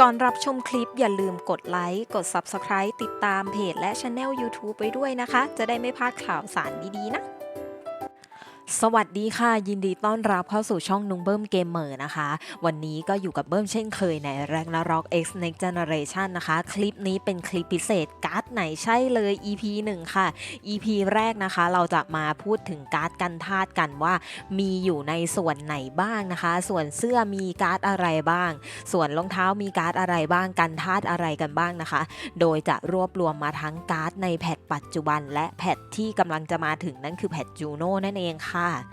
ก่อนรับชมคลิปอย่าลืมกดไลค์ กด Subscribe ติดตามเพจและช anel YouTube ไปด้วยนะคะ จะได้ไม่พลาดข่าวสารดีๆนะ สวัสดีค่ะ ยินดีต้อนรับเข้าสู่ช่องนุงเบิ้มเกมเมอร์นะคะ วันนี้ก็อยู่กับเบิ้มเช่นเคยในแรงนาร็อก X Next Generation นะคะ คลิปนี้เป็นคลิปพิเศษการ์ดไหนใช่เลย EP 1 ค่ะ EP แรกนะคะ เราจะมาพูดถึงการ์ดกันธาตุกันว่า มีอยู่ในส่วนไหนบ้างนะคะ ส่วนเสื้อมีการ์ดอะไรบ้าง ส่วนรองเท้ามีการ์ดอะไรบ้างกันธาตุอะไรกันบ้างนะคะ โดยจะรวบรวมมาทั้งการ์ดในแพทปัจจุบัน และแพทที่กำลังจะมาถึงนั่นคือแพทจูโน่นั่นเองค่ะ他啊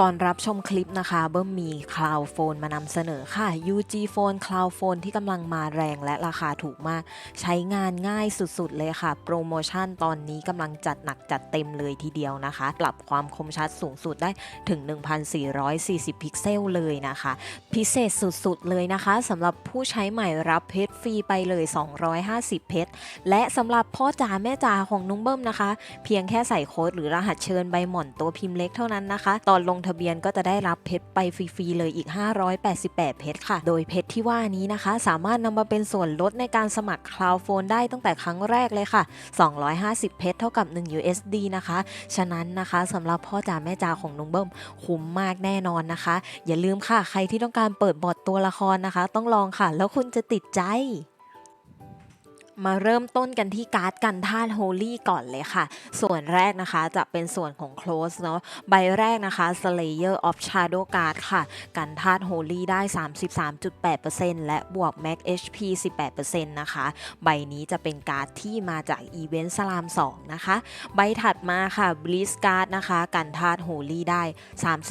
ก่อนรับชมคลิปนะคะ เบิ้มมีคลาวโฟนมานำเสนอค่ะ UG Phone Cloud Phone ที่กำลังมาแรงและราคาถูกมาก ใช้งานง่ายสุดๆเลยค่ะ โปรโมชั่นตอนนี้กำลังจัดหนักจัดเต็มเลยทีเดียวนะคะ ปรับความคมชัดสูงสุดได้ถึง 1440 พิกเซลเลยนะคะ พิเศษสุดๆเลยนะคะสำหรับผู้ใช้ใหม่รับเพชรฟรีไปเลย 250 เพชรและสำหรับพ่อจ๋าแม่จ๋าของนุ้งเบิ้มนะคะ เพียงแค่ใส่โค้ดหรือรหัสเชิญใบหม่อนตัวพิมพ์เล็กเท่านั้นนะคะ ตอนลงทะเบียนก็จะได้รับเพชรไปฟรีๆเลยอีก 588 เพชรค่ะ โดยเพชรที่ว่านี้นะคะ สามารถนำมาเป็นส่วนลดในการสมัคร Cloud Phone ได้ตั้งแต่ครั้งแรกเลยค่ะ 250 เพชรเท่ากับ 1 USD นะคะ ฉะนั้นนะคะสำหรับพ่อจ๋าแม่จ๋าของนุ้งเบิ้มคุ้มมากแน่นอนนะคะ อย่าลืมค่ะใครที่ต้องการเปิดบอดตัวละครนะคะ ต้องลองค่ะ แล้วคุณจะติดใจ มาเริ่มต้นกันที่การ์ดกันธาตุโฮลี่ก่อนเลยค่ะ ส่วนแรกนะคะจะเป็นส่วนของ close เนาะใบแรกนะคะ slayer of shadow card ค่ะ กันธาตุโฮลี่ได้ 33.8%และบวก max HP 18%นะคะ ใบนี้จะเป็นการ์ดที่มาจากอีเวนต์สลาม2นะคะ ใบถัดมาค่ะ bliss card นะคะ กันธาตุโฮลี่ได้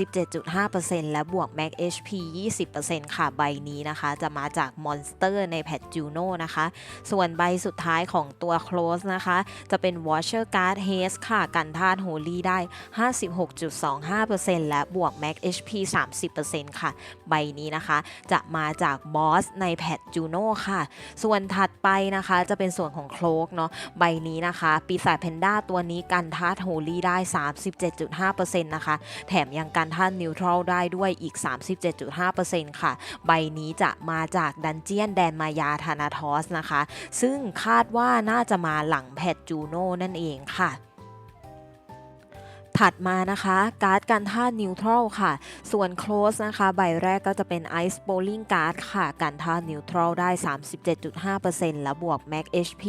37.5%และบวก max HP 20%ค่ะ ใบนี้นะคะจะมาจากมอนสเตอร์ในแพทจูโน่นะคะ ส่วนใบสุดท้ายของตัว close นะคะ จะเป็น washer card haze ค่ะ กันธาตุ holy ได้ 56.25%และบวก max HP 30%ค่ะ ใบนี้นะคะจะมาจาก boss ในแพทจูโน่ค่ะ ส่วนถัดไปนะคะจะเป็นส่วนของโคลกเนาะใบนี้นะคะ ปีศาจแพนด้าตัวนี้กันธาตุโฮลี่ได้ 37.5%นะคะ แถมยังกันธาตุนิวทรัลได้ด้วยอีก 37.5%ค่ะ ใบนี้จะมาจากดันเจียนแดนมายาธานาทอสนะคะ ซึ่งคาดว่าน่าจะมาหลังแพทจูโน่นั่นเองค่ะ ถัดมานะคะการ์ดกันธานิวทรัลค่ะ ส่วน close นะคะใบแรกก็จะเป็น ice bowling card ค่ะกันธานิวทรัลได้ 37.5%และบวก max HP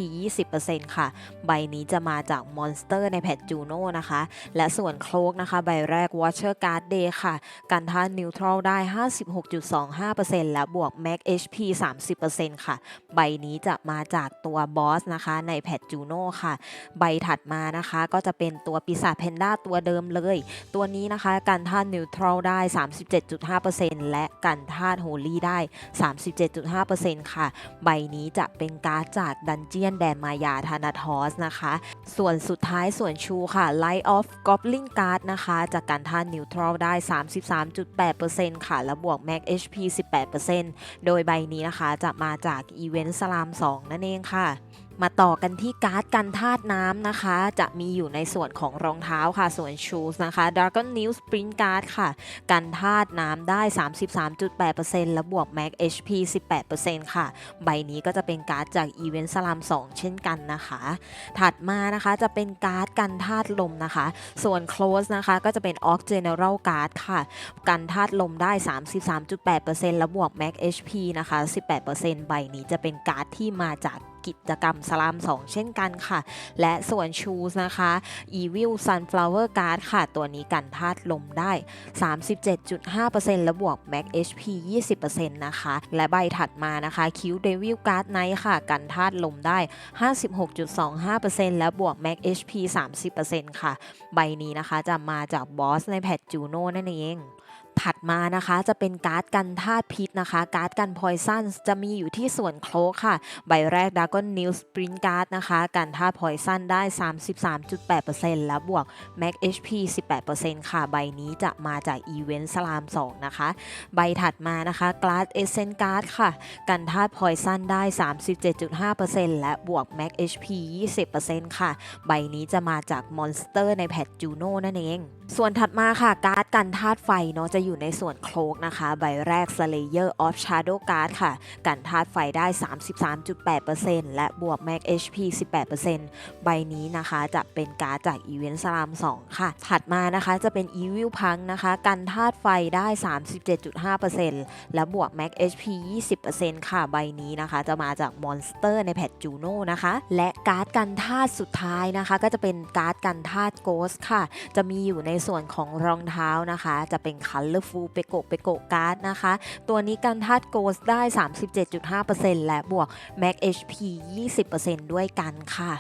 20%ค่ะ ใบนี้จะมาจากมอนสเตอร์ในแพทจูโน่นะคะ และส่วนโคลกนะคะใบแรก watcher card day ค่ะกันธานิวทรัลได้ 56.25%และบวก max HP 30%ค่ะ ใบนี้จะมาจากตัวบอสนะคะในแพทจูโน่ค่ะ ใบถัดมานะคะก็จะเป็นตัวปีศาจแพนด้าตัววเดิมเลย ตัวนี้นะคะกันธาตุนิวทรัลได้ 37.5%และกันธาตุโฮลี่ได้ 37.5%ค่ะ ใบนี้จะเป็นการ์ดจากดันเจียนแดนมายาธานาทอสนะคะ ส่วนสุดท้ายส่วนชูค่ะ Light of Goblin Card นะคะจากการท่านนิวทรัลได้ 33.8%ค่ะ และบวก Max HP 18%โดยใบนี้นะคะจะมาจากอีเวนต์สลาม 2 นั่นเองค่ะ มาต่อกันที่การ์ดกันธาตุน้ำนะคะ จะมีอยู่ในส่วนของรองเท้าค่ะ ส่วนชูสนะคะ Dragon New Sprint Card ค่ะ กันธาตุน้ำได้ 33.8%และบวก Max HP 18%ค่ะ ใบนี้ก็จะเป็นการ์ดจากอีเวนต์สลาม 2 เช่นกันนะคะ ถัดมานะคะจะเป็นการ์ดกันธาตุลมนะคะ ส่วน close นะคะก็จะเป็น Ox General Card ค่ะ กันธาตุลมได้ 33.8%และบวก Max HP นะคะ 18%ใบนี้จะเป็นการ์ดที่มาจาก กิจกรรมสลาม 2 เช่นกันค่ะ และส่วน Shoes นะคะ Evil Sunflower Card ค่ะ ตัวนี้กันธาตุลมได้ 37.5%และบวก Max HP 20%นะคะ และใบถัดมานะคะ Q Devil Card Knight ค่ะ กันธาตุลมได้ 56.25%และบวก Max HP 30%ค่ะ ใบนี้นะคะจะมาจากบอสในแพทจูโน่นั่นเอง ถัดมานะคะจะเป็นการ์ดกันธาตุพิษนะคะ การ์ดกันพอยซันจะมีอยู่ที่ส่วนโคลกค่ะ ใบแรกดากอนนิวสปรินการ์ดนะคะ กันธาตุพอยซันได้ 33.8%แล้วบวก Max HP 18%ค่ะ ใบนี้จะมาจากอีเวนต์สลาม 2 นะคะ ใบถัดมานะคะก a า d เอเซนการ์ดค่ะ กันธาตุพอยซันได้ 37.5%และบวก Max HP 20%ค่ะ ใบนี้จะมาจากมอนสเตอร์ในแพทจูโน่นั่นเอง ส่วนถัดมาค่ะการ์ดกันธาตุไฟเนาะจะอยู่ในส่วนโคลกนะคะ ใบแรก Slayer of Shadow Card ค่ะ กันธาตุไฟได้ 33.8%และบวก Max HP 18%ใบนี้นะคะจะเป็นการ์ดจากอีเวนต์สลาม 2 ค่ะ ถัดมานะคะจะเป็น Evil Punk นะคะ กันธาตุไฟได้ 37.5%และบวก Max HP 20%ค่ะ ใบนี้นะคะจะมาจากมอนสเตอร์ในแพทจูโน่นะคะ และการ์ดกันธาตุสุดท้ายนะคะ ก็จะเป็นการ์ดกันธาตุโกสค่ะ จะมีอยู่ในส่วนของรองเท้านะคะ จะเป็น Colorful เปโกเปโกการ์ดนะคะ ตัวนี้กันธาตุโกสได้ 37.5%และบวก Max HP 20%ด้วยกันค่ะ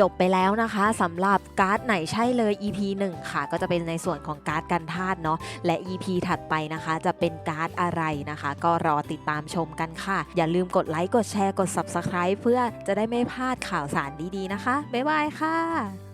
จบไปแล้วนะคะสำหรับการ์ดไหนใช่เลย EP 1 ค่ะ ก็จะเป็นในส่วนของการ์ดกันธาตุเนาะและ EP ถัดไปนะคะ จะเป็นการ์ดอะไรนะคะ ก็รอติดตามชมกันค่ะ อย่าลืมกดไลค์กดแชร์กด Subscribe เพื่อจะได้ไม่พลาดข่าวสารดีๆนะคะ บ๊ายบายค่ะ